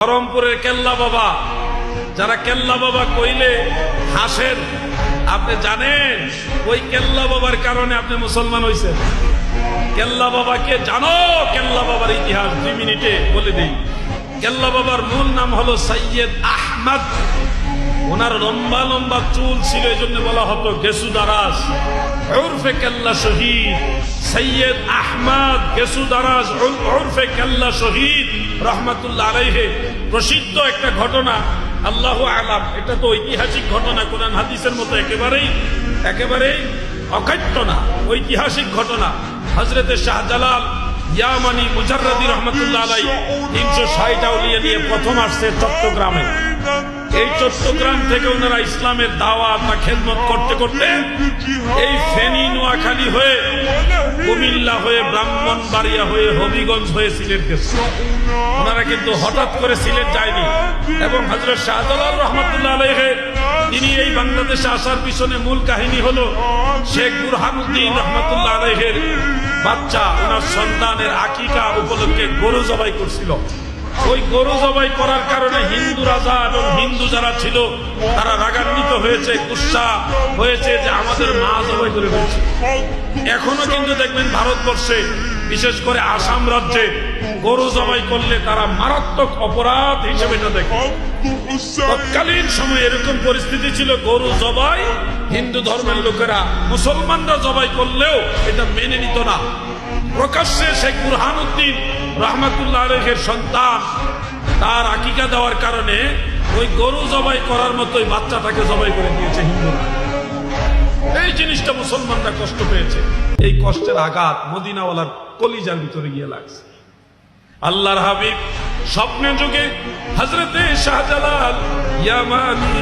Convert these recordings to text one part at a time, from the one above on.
বহরমপুরের কেল্লা বাবা। যারা কেল্লা বাবা কইলে হাসেন, আপনি জানেন, ওই কেল্লা বাবার কারণে আপনি মুসলমান হয়েছেন কেল্লা বাবাকে জানো, কেল্লা বাবার ইতিহাস দুই মিনিটে বলে দিই। কেল্লা বাবার মূল নাম হলো সৈয়দ আহমদ ওনার লম্বা লম্বা চুল ছিল এই জন্য বলা হতো গেসু দারাস উর্ফে কেল্লা শহীদ। সৈয়দ আহমদ গেসু দারাস উর্ফে কেল্লা শহীদ। রহমাতুল্লাহ আলাইহে। প্রসিদ্ধ একটা ঘটনা, আল্লাহ আলাম। এটা তো ঐতিহাসিক ঘটনা, কোরআন হাদিসের মতো একেবারেই একেবারেই অকাট্য না, ঐতিহাসিক ঘটনা। হজরতে শাহজালাল ইয়ামানি মুজাররাদি রহমতুল্লাহ আলাই তিনশো ষাট আউলিয়া নিয়ে প্রথম আসছে চট্টগ্রামে। এই চট্টগ্রাম থেকে ওনারা ইসলামের দাওয়া বা খেদমত করতে করতে এই ফেনী, নোয়াখালী হয়ে কুমিল্লা হয়ে ব্রাহ্মণবাড়িয়া হয়ে হবিগঞ্জ হয়ে সিলেট গেছে। ওনারা কিন্তু হঠাৎ করে সিলেট যায়নি এবং হজরত শাহজালাল রহমতুল্লাহ আলহে তিনি এই বাংলাদেশে আসার পিছনে মূল কাহিনী হলো শেখ বুরহানুদ্দিন রহমতুল্লাহ আলহের বাচ্চা, ওনার সন্তানের আকিকা উপলক্ষে গরু জবাই করছিল। ওই গরু জবাই করার কারণে হিন্দু রাজা এবং হিন্দু যারা ছিল তারা রাগান্বিত হয়েছে গুসা হয়েছে যে আমাদের মা জবাই করে ফেলছে। এখনও কিন্তু দেখবেন ভারতবর্ষে বিশেষ করে আসাম রাজ্যে গরু জবাই করলে তারা মারাত্মক অপরাধ হিসেবে এটা দেখে। তৎকালীন সময় এরকম পরিস্থিতি ছিল গরু জবাই হিন্দু ধর্মের লোকেরা মুসলমানরা জবাই করলেও এটা মেনে নিত না। প্রকাশ্যে শেখ বুরহানুদ্দিন রহমাতুল্লাহ আলহের সন্তান, তার আকিকা দেওয়ার কারণে ওই গরু জবাই করার মতোই বাচ্চাটাকে জবাই করে দিয়েছে এই জিনিসটা মুসলমানরা কষ্ট পেয়েছে। এই কষ্টের আঘাত মদিনাওয়ালার কলিজার ভিতরে গিয়ে লাগছে। আল্লাহর হাবিব স্বপ্নে যুগে হজরতে শাহজালাল ইয়ামানি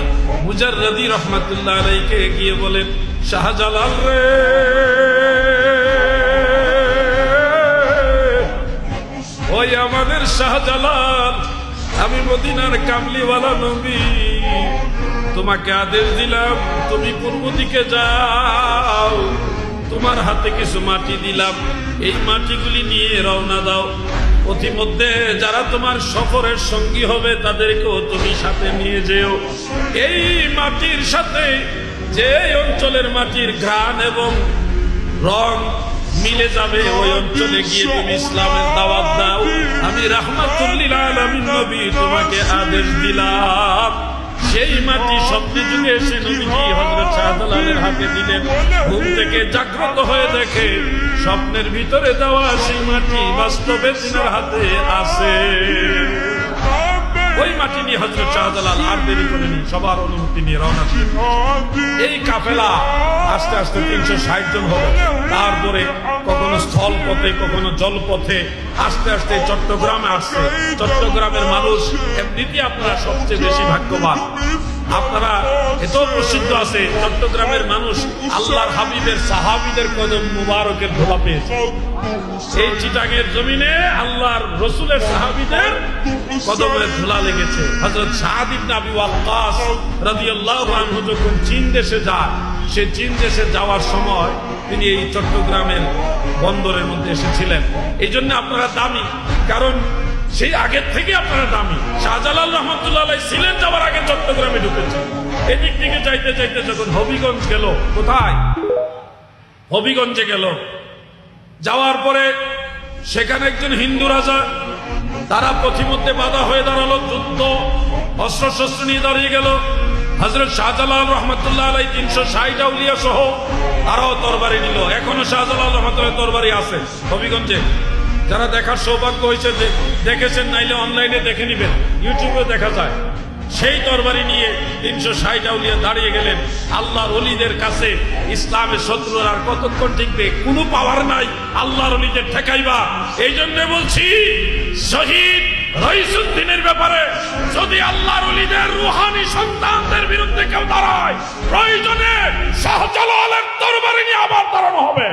মুজাররদি রহমাতুল্লাহ আলাইকে গিয়ে বলেন, শাহজালাল রে আমাদের শাহজালাল, আমি মদিনার কামলিওয়ালা নবী। তোমাকে আদেশ দিলাম, তুমি পূর্ব দিকে যাও। তোমার হাতে কিছু মাটি দিলাম। এই মাটিগুলি নিয়ে রওনা দাও। অতিমধ্যে যারা তোমার সফরের সঙ্গী হবে, তাদেরকেও তুমি সাথে নিয়ে যেও। এই মাটির সাথে যে অঞ্চলের মাটির ঘ্রাণ এবং রং মিলে যাবে ওই অঞ্চলে গিয়ে তুমি ইসলামের দাওয়াত দাও। আমি রাহমাতুল্লিল আলামিন নবী তোমাকে আদেশ দিলাম। সেই মাটি স্বপ্নে যুগে এসে নবীজি হযরত শাহজালালের হাতে দিলেন। ঘুম থেকে জাগ্রত হয়ে দেখে স্বপ্নের ভিতরে দেওয়া সেই মাটি বাস্তবে তিনার হাতে আছে। ওই মাটি নিয়ে হজরত শাহজালাল আর দেরি করেনি, সবার অনুমতি নিয়ে রওনা দিয়ে এই কাফেলা আস্তে আস্তে তিনশো ষাট জন হবে তারপরে কখনো স্থল পথে কখনো জলপথে, আস্তে আস্তে চট্টগ্রামে আসছে। চট্টগ্রামের মানুষ এমনিতে আপনারা সবচেয়ে বেশি ভাগ্যবান। আপনারা এত প্রসিদ্ধ আছে, চট্টগ্রামের মানুষ আল্লাহর হাবিবের সাহাবিদের কদম মুবারকের ধোলা পেয়েছে। এই চিটাগের জমিনে আল্লাহর রসুলের সাহাবিদের কদমের ধুলা লেগেছে। হযরত সাদ ইবনে আবি ওয়াক্কাস রাদিয়াল্লাহু আনহু যখন চীন দেশে যায়, সে চীন দেশে যাওয়ার সময় তিনি এই চট্টগ্রামের বন্দরের মধ্যে এসেছিলেন। এই জন্য আপনারা দামি, কারণ সেই আগের থেকে আপনারা দামি। শাহজালাল রহমতুল্লাহ সিলেট যাওয়ার আগে চট্টগ্রামে ঢুকেছে এদিক থেকে যাইতে যাইতে যখন হবিগঞ্জ গেল, কোথায়? হবিগঞ্জে গেল। যাওয়ার পরে সেখানে একজন হিন্দু রাজা, তারা পথিমধ্যে বাধা হয়ে দাঁড়াল, যুদ্ধ অস্ত্র শস্ত্র নিয়ে দাঁড়িয়ে গেল। হজরত শাহজালাল রহমতুল্লাহ আলাই তিনশো ষাট আউলিয়া সহ তারাও তরবারি নিল। এখনও শাহজালাল রহমতুল্লাহ তরবারি আছে হবিগঞ্জে। যারা দেখার সৌভাগ্য হয়েছে দেখেছেন, নাইলে অনলাইনে দেখে নিবেন। ইউটিউবে দেখা যায়। সেই তরবারি নিয়ে তিনশো ষাট আউলিয়া দাঁড়িয়ে গেলেন আল্লাহর অলিদের কাছে। ইসলামের শত্রুর আর কতক্ষণ টিকবে? কোনো পাওয়ার নাই। আল্লাহর অলিদের ঠেকাইবা। এই জন্য বলছি, শহীদ রইসুদ্দিনের ব্যাপারে যদি আল্লাহর অলিদের রুহানি সন্তানদের বিরুদ্ধে কেউ দাঁড়ায়, প্রয়োজনে শাহজালালের তরবারি নিয়ে আবার দাঁড়ানো হবে।